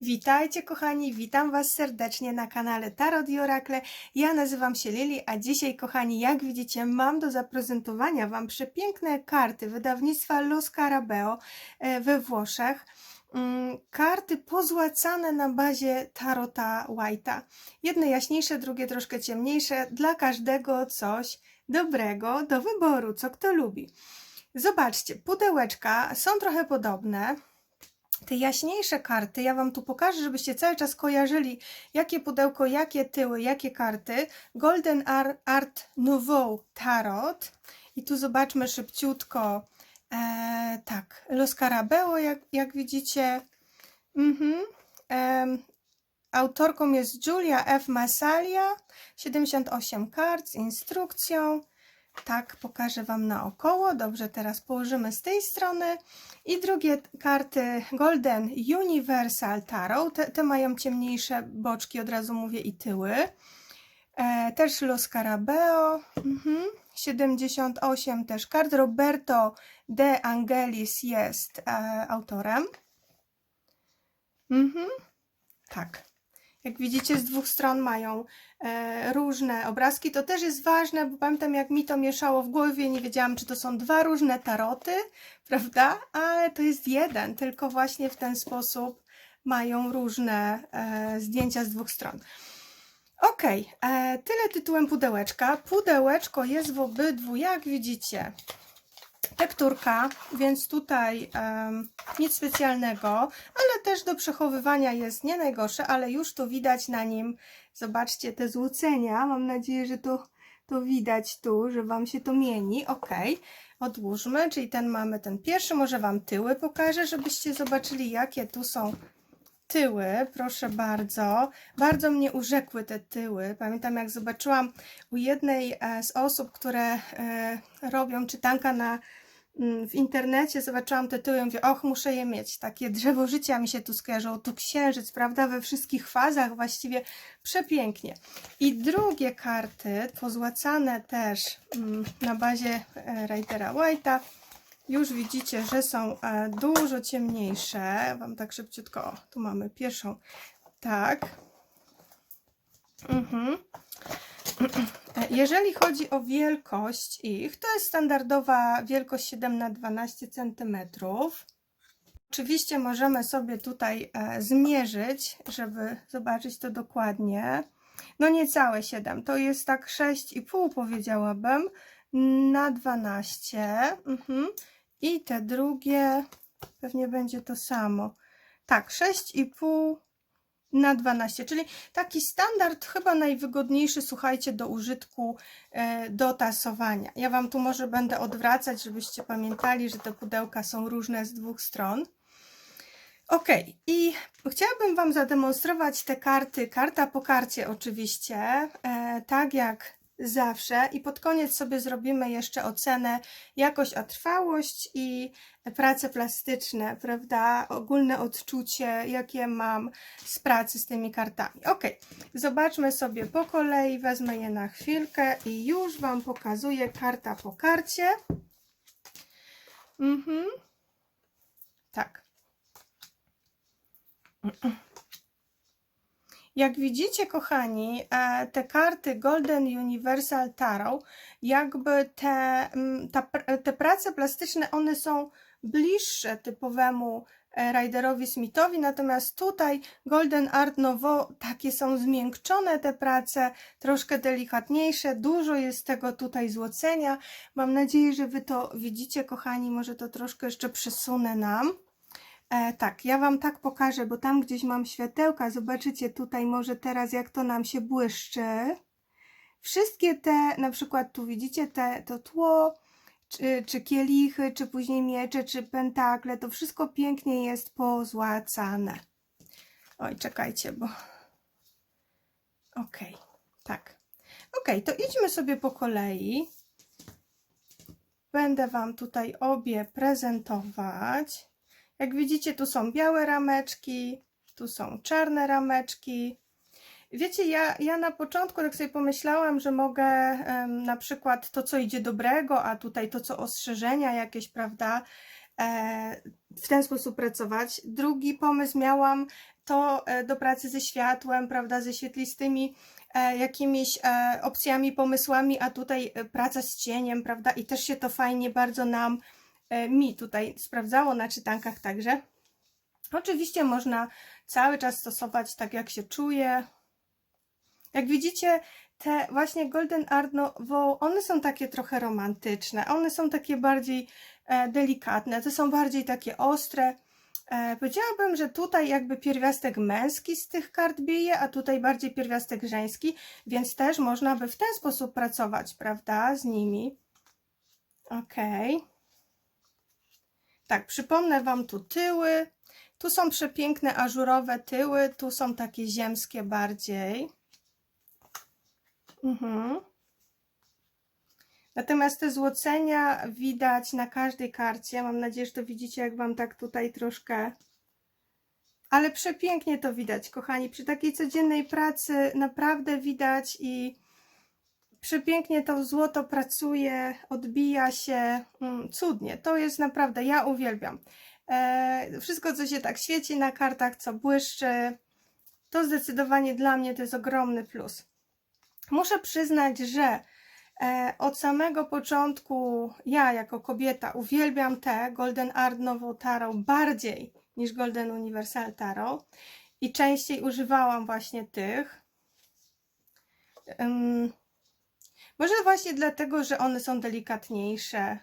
Witajcie kochani, witam Was serdecznie na kanale Tarot i Orakle. Ja nazywam się Lili, a dzisiaj kochani, jak widzicie, mam do zaprezentowania Wam przepiękne karty wydawnictwa Lo Scarabeo e, we Włoszech. Mm, Karty pozłacane na bazie Tarota White'a. Jedne jaśniejsze, drugie troszkę ciemniejsze. Dla każdego coś dobrego do wyboru, co kto lubi. Zobaczcie, pudełeczka są trochę podobne. Te jaśniejsze karty, ja Wam tu pokażę, żebyście cały czas kojarzyli, jakie pudełko, jakie tyły, jakie karty. Golden Ar- Art Nouveau Tarot. I tu zobaczmy szybciutko. E, tak, Lo Scarabeo, jak, jak widzicie. Em, autorką jest Julia F. Massalia. 78 kart z instrukcją. Tak, pokażę Wam naokoło. Dobrze, teraz położymy z tej strony. I drugie karty Golden Universal Tarot. Te, te mają ciemniejsze boczki, od razu mówię, i tyły. E, też Lo Scarabeo. Mhm. 78 też kart. Roberto De Angelis jest e, autorem. Mhm. Tak. Jak widzicie, z dwóch stron mają e, różne obrazki. To też jest ważne, bo pamiętam, jak mi to mieszało w głowie, nie wiedziałam, czy to są dwa różne taroty, prawda? Ale to jest jeden, tylko właśnie w ten sposób mają różne e, zdjęcia z dwóch stron. Ok, e, tyle tytułem pudełeczka. Pudełeczko jest w obydwu, jak widzicie, tekturka, więc tutaj em, nic specjalnego, ale też do przechowywania jest nie najgorsze, ale już to widać na nim. Zobaczcie te złocenia. Mam nadzieję, że to, to widać tu, że Wam się to mieni. Ok, odłóżmy, czyli ten mamy ten pierwszy. Może Wam tyły pokażę, żebyście zobaczyli, jakie tu są tyły, proszę bardzo. Bardzo mnie urzekły te tyły. Pamiętam, jak zobaczyłam u jednej e, z osób, które e, robią czytanka na, w internecie, zobaczyłam te tyły i mówię, och, muszę je mieć. Takie drzewo życia mi się tu skojarzyło, tu księżyc, prawda, we wszystkich fazach, właściwie przepięknie. I drugie karty, pozłacane też mm, na bazie e, Ridera White'a, już widzicie, że są e, dużo ciemniejsze. Wam tak szybciutko, o, tu mamy pierwszą, tak. Mhm. E, Jeżeli chodzi o wielkość ich, to jest standardowa wielkość 7 na 12 cm. Oczywiście możemy sobie tutaj e, zmierzyć, żeby zobaczyć to dokładnie. No niecałe 7, to jest tak 6,5 powiedziałabym na 12. Mhm. I te drugie pewnie będzie to samo. Tak, 6,5 na 12, czyli taki standard chyba najwygodniejszy, słuchajcie, do użytku, e, do tasowania. Ja Wam tu może będę odwracać, żebyście pamiętali, że te pudełka są różne z dwóch stron. Ok, i chciałabym Wam zademonstrować te karty, karta po karcie oczywiście, e, tak jak zawsze. I pod koniec sobie zrobimy jeszcze ocenę jakość, a trwałość i prace plastyczne, prawda? Ogólne odczucie, jakie mam z pracy z tymi kartami. Ok, zobaczmy sobie po kolei, wezmę je na chwilkę i już Wam pokazuję karta po karcie. Mhm. Tak. Jak widzicie, kochani, e, te karty Golden Universal Tarot, jakby te, mm, te prace plastyczne, one są bliższe typowemu e, Riderowi Smithowi, natomiast tutaj Golden Art Nouveau, takie są zmiękczone te prace, troszkę delikatniejsze, dużo jest tego tutaj złocenia. Mam nadzieję, że Wy to widzicie, kochani, może to troszkę jeszcze przesunę nam. E, tak, ja Wam tak pokażę, bo tam gdzieś mam światełka. Zobaczycie tutaj może teraz, jak to nam się błyszczy. Wszystkie te, na przykład tu widzicie te, to tło, czy, czy kielichy, czy później miecze, czy pentakle, to wszystko pięknie jest pozłacane. Oj, czekajcie, bo... Okej, tak. Okej, to idźmy sobie po kolei. Będę Wam tutaj obie prezentować. Jak widzicie, tu są białe rameczki, tu są czarne rameczki. Wiecie, ja, ja na początku tak sobie pomyślałam, że mogę em, na przykład to, co idzie dobrego, a tutaj to, co ostrzeżenia jakieś, prawda, e, w ten sposób pracować. Drugi pomysł miałam to e, do pracy ze światłem, prawda, ze świetlistymi e, jakimiś e, opcjami, pomysłami, a tutaj e, praca z cieniem, prawda, i też się to fajnie bardzo nam, mi tutaj sprawdzało na czytankach także. Oczywiście można cały czas stosować tak, jak się czuje. Jak widzicie, te właśnie Golden Art Nouveau, one są takie trochę romantyczne, one są takie bardziej e, delikatne, te są bardziej takie ostre. E, powiedziałabym, że tutaj jakby pierwiastek męski z tych kart bije, a tutaj bardziej pierwiastek żeński, więc też można by w ten sposób pracować, prawda, z nimi. Okej. Tak, przypomnę Wam tu tyły. Tu są przepiękne ażurowe tyły, tu są takie ziemskie bardziej. Mhm. Natomiast te złocenia widać na każdej karcie. Mam nadzieję, że to widzicie, jak Wam tak tutaj troszkę. Ale przepięknie to widać, kochani. Przy takiej codziennej pracy naprawdę widać i przepięknie to złoto pracuje, odbija się. Mm, cudnie. To jest naprawdę, ja uwielbiam. E, wszystko, co się tak świeci na kartach, co błyszczy, to zdecydowanie dla mnie to jest ogromny plus. Muszę przyznać, że e, od samego początku ja jako kobieta uwielbiam te Golden Art Nouveau Tarot bardziej niż Golden Universal Tarot i częściej używałam właśnie tych. Może właśnie dlatego, że one są delikatniejsze,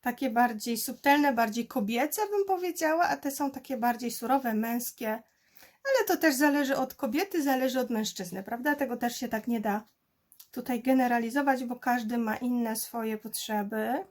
takie bardziej subtelne, bardziej kobiece bym powiedziała, a te są takie bardziej surowe, męskie. Ale to też zależy od kobiety, zależy od mężczyzny, prawda? Tego też się tak nie da tutaj generalizować, bo każdy ma inne swoje potrzeby.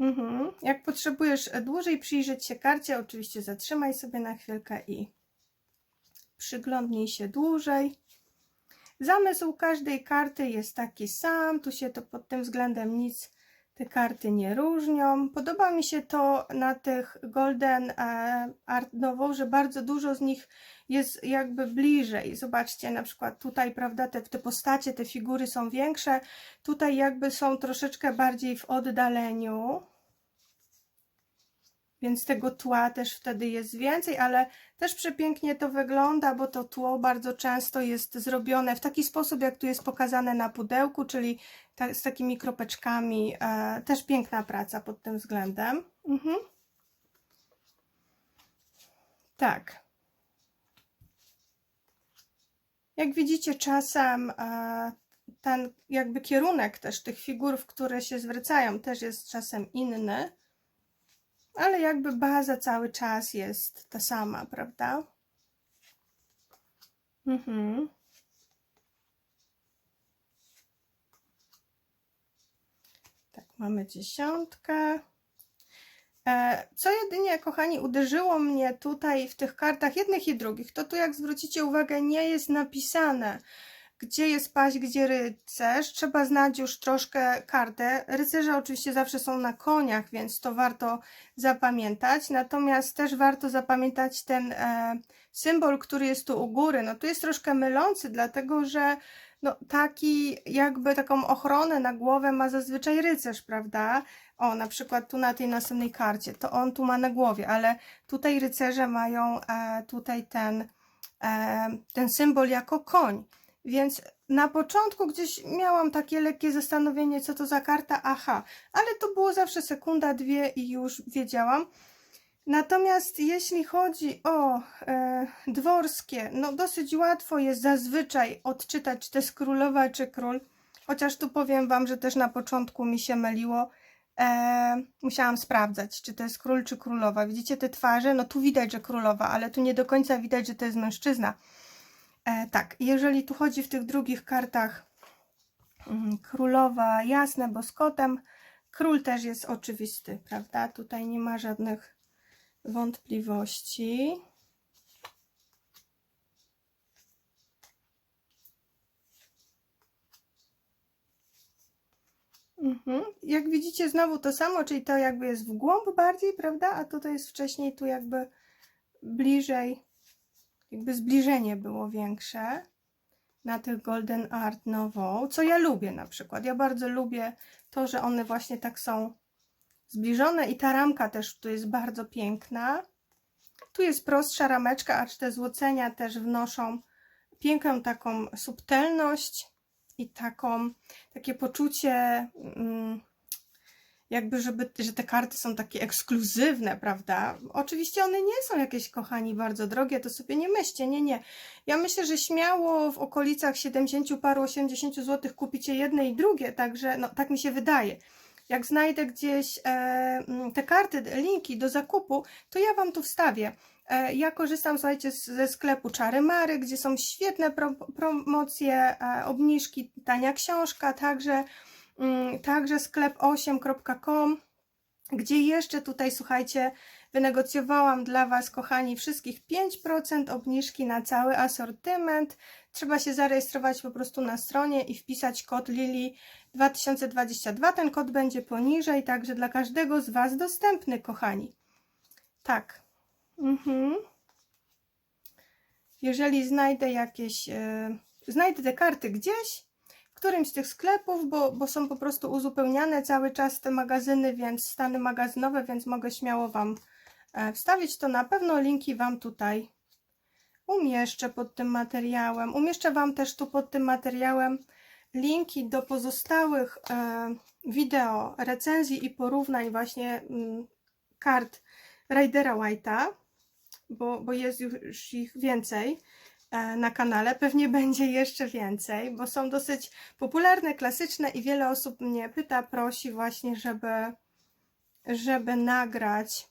Mhm. Jak potrzebujesz dłużej przyjrzeć się karcie, oczywiście zatrzymaj sobie na chwilkę i przyglądnij się dłużej. Zamysł każdej karty jest taki sam, tu się to pod tym względem nic te karty nie różnią. Podoba mi się to na tych Golden e, Art Nouveau, że bardzo dużo z nich jest jakby bliżej. Zobaczcie, na przykład tutaj, prawda, te, te postacie, te figury są większe. Tutaj jakby są troszeczkę bardziej w oddaleniu. Więc tego tła też wtedy jest więcej, ale też przepięknie to wygląda, bo to tło bardzo często jest zrobione w taki sposób, jak tu jest pokazane na pudełku, czyli ta, z takimi kropeczkami. E, też piękna praca pod tym względem. Mhm. Tak. Jak widzicie, czasem e, ten jakby kierunek też tych figur, które się zwracają, też jest czasem inny ale jakby baza cały czas jest ta sama, prawda? Mhm. Tak, mamy dziesiątkę. E, co jedynie, kochani, uderzyło mnie tutaj w tych kartach jednych i drugich, to tu jak zwrócicie uwagę, nie jest napisane, gdzie jest paść, gdzie rycerz. Trzeba znać już troszkę kartę. Rycerze oczywiście zawsze są na koniach, więc to warto zapamiętać. Natomiast też warto zapamiętać ten e, symbol, który jest tu u góry. No tu jest troszkę mylący, dlatego że no, taki jakby taką ochronę na głowę ma zazwyczaj rycerz, prawda? O, na przykład tu na tej następnej karcie, to on tu ma na głowie, ale tutaj rycerze mają e, tutaj ten, e, ten symbol jako koń. Więc na początku gdzieś miałam takie lekkie zastanowienie, co to za karta, aha, ale to było zawsze sekunda, dwie i już wiedziałam. Natomiast jeśli chodzi o e, dworskie, no dosyć łatwo jest zazwyczaj odczytać, czy to jest królowa, czy król. Chociaż tu powiem Wam, że też na początku mi się myliło. E, musiałam sprawdzać, czy to jest król, czy królowa. Widzicie te twarze? No tu widać, że królowa, ale tu nie do końca widać, że to jest mężczyzna. E, tak, jeżeli tu chodzi w tych drugich kartach mm, królowa jasne, bo z kotem, król też jest oczywisty, prawda? Tutaj nie ma żadnych wątpliwości. Mhm. Jak widzicie znowu to samo, czyli to jakby jest w głąb bardziej, prawda? A tutaj jest wcześniej tu jakby bliżej jakby zbliżenie było większe na tych Golden Art Nouveau, co ja lubię na przykład. Ja bardzo lubię to, że one właśnie tak są zbliżone i ta ramka też tu jest bardzo piękna. Tu jest prostsza rameczka, acz te złocenia też wnoszą piękną taką subtelność i taką, takie poczucie, mm, jakby, żeby, że te karty są takie ekskluzywne, prawda? Oczywiście one nie są jakieś, kochani, bardzo drogie, to sobie nie myślcie, nie, nie. Ja myślę, że śmiało w okolicach 70 paru, 80 zł kupicie jedne i drugie, także, no, tak mi się wydaje. Jak znajdę gdzieś e, mm, te karty, linki do zakupu, to ja Wam tu wstawię. E, Ja korzystam, słuchajcie, ze sklepu Czary Mary, gdzie są świetne pro, promocje, e, obniżki, tania książka, także, także sklep 8.com, gdzie jeszcze tutaj, słuchajcie, wynegocjowałam dla Was, kochani, wszystkich 5% obniżki na cały asortyment. Trzeba się zarejestrować po prostu na stronie i wpisać kod Lili 2022. Ten kod będzie poniżej, także dla każdego z Was dostępny, kochani. Tak. Mhm. Jeżeli znajdę jakieś, e, znajdę te karty gdzieś, którymś z tych sklepów, bo, bo są po prostu uzupełniane cały czas te magazyny, więc stany magazynowe, więc mogę śmiało Wam e, wstawić, to na pewno linki Wam tutaj umieszczę pod tym materiałem. Umieszczę Wam też tu pod tym materiałem linki do pozostałych e, wideo, recenzji i porównań właśnie mm, kart Raidera White'a, bo, bo jest już ich więcej na kanale. Pewnie będzie jeszcze więcej, bo są dosyć popularne, klasyczne i wiele osób mnie pyta, prosi właśnie, żeby, żeby nagrać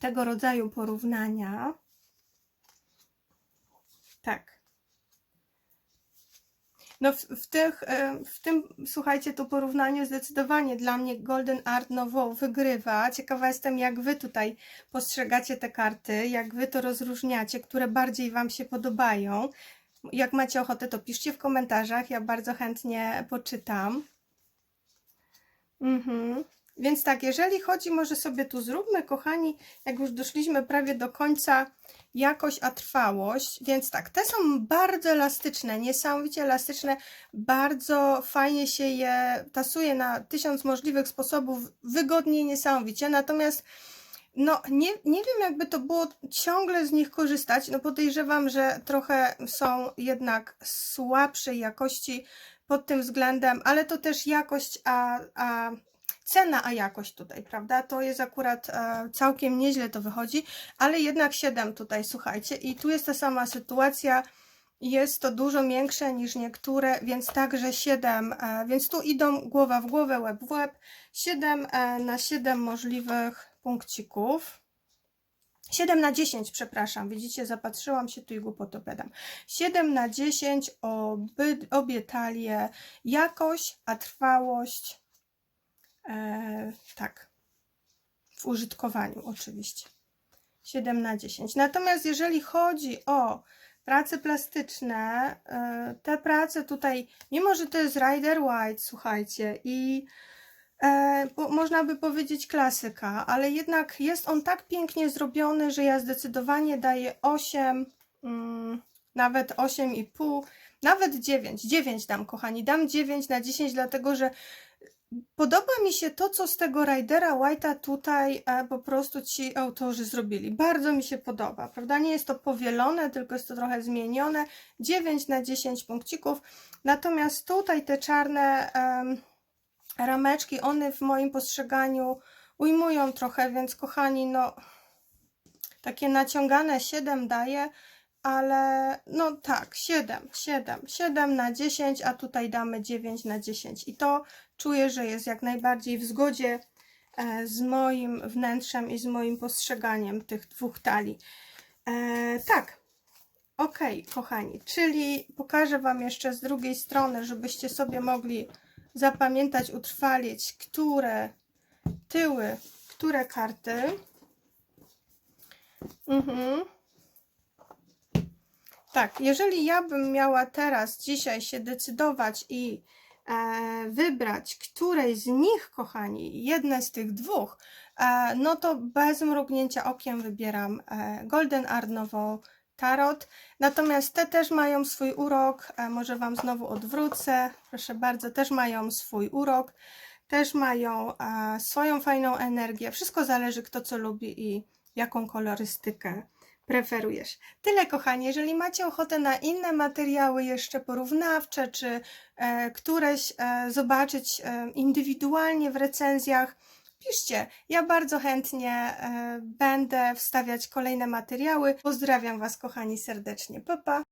tego rodzaju porównania. Tak. No w, w, tych, e, w tym, słuchajcie, to porównaniu zdecydowanie dla mnie Golden Art Nouveau wygrywa. Ciekawa jestem, jak Wy tutaj postrzegacie te karty, jak Wy to rozróżniacie, które bardziej Wam się podobają. Jak macie ochotę, to piszcie w komentarzach, ja bardzo chętnie poczytam. Mhm. Więc tak, jeżeli chodzi, może sobie tu zróbmy, kochani, jak już doszliśmy prawie do końca, jakość a trwałość. Więc tak, te są bardzo elastyczne, niesamowicie elastyczne, bardzo fajnie się je tasuje na tysiąc możliwych sposobów, wygodnie, niesamowicie. Natomiast no, nie, nie wiem, jakby to było ciągle z nich korzystać. No, podejrzewam, że trochę są jednak słabszej jakości pod tym względem, ale to też jakość, a, a cena, a jakość tutaj, prawda? To jest akurat e, całkiem nieźle to wychodzi, ale jednak 7 tutaj, słuchajcie, i tu jest ta sama sytuacja. Jest to dużo większe niż niektóre, więc także 7, e, więc tu idą głowa w głowę, łeb w łeb. 7 e, na 7 możliwych punkcików. 7 na 10, przepraszam, widzicie, zapatrzyłam się tu i głupot opowiadam. 7 na 10, oby, obie talie, jakość, a trwałość, e, tak, w użytkowaniu oczywiście. 7 na 10. Natomiast jeżeli chodzi o prace plastyczne, e, te prace tutaj, mimo że to jest Rider White, słuchajcie, i e, bo można by powiedzieć klasyka, ale jednak jest on tak pięknie zrobiony, że ja zdecydowanie daję 8, mm, nawet 8,5, nawet 9. 9 dam, kochani. Dam 9 na 10, dlatego że podoba mi się to, co z tego Ridera White'a tutaj e, po prostu ci autorzy zrobili. Bardzo mi się podoba, prawda? Nie jest to powielone, tylko jest to trochę zmienione. 9 na 10 punkcików. Natomiast tutaj te czarne rameczki, one w moim postrzeganiu ujmują trochę, więc kochani, no takie naciągane 7 daje, ale no tak, 7, 7, 7 na 10, a tutaj damy 9 na 10 i to czuję, że jest jak najbardziej w zgodzie e, z moim wnętrzem i z moim postrzeganiem tych dwóch talii. E, tak, ok, kochani, czyli pokażę Wam jeszcze z drugiej strony, żebyście sobie mogli zapamiętać, utrwalić, które tyły, które karty. Mhm. Tak, jeżeli ja bym miała teraz, dzisiaj się decydować i e, wybrać której z nich, kochani, jedne z tych dwóch, e, no to bez mrugnięcia okiem wybieram e, Golden Arnowo Tarot. Natomiast te też mają swój urok, e, może Wam znowu odwrócę, proszę bardzo, też mają swój urok. też mają e, swoją fajną energię. Wszystko zależy, kto co lubi i jaką kolorystykę preferujesz. Tyle, kochani. Jeżeli macie ochotę na inne materiały jeszcze porównawcze, czy e, któreś e, zobaczyć e, indywidualnie w recenzjach, piszcie. Ja bardzo chętnie e, będę wstawiać kolejne materiały. Pozdrawiam Was, kochani, serdecznie. Pa, pa.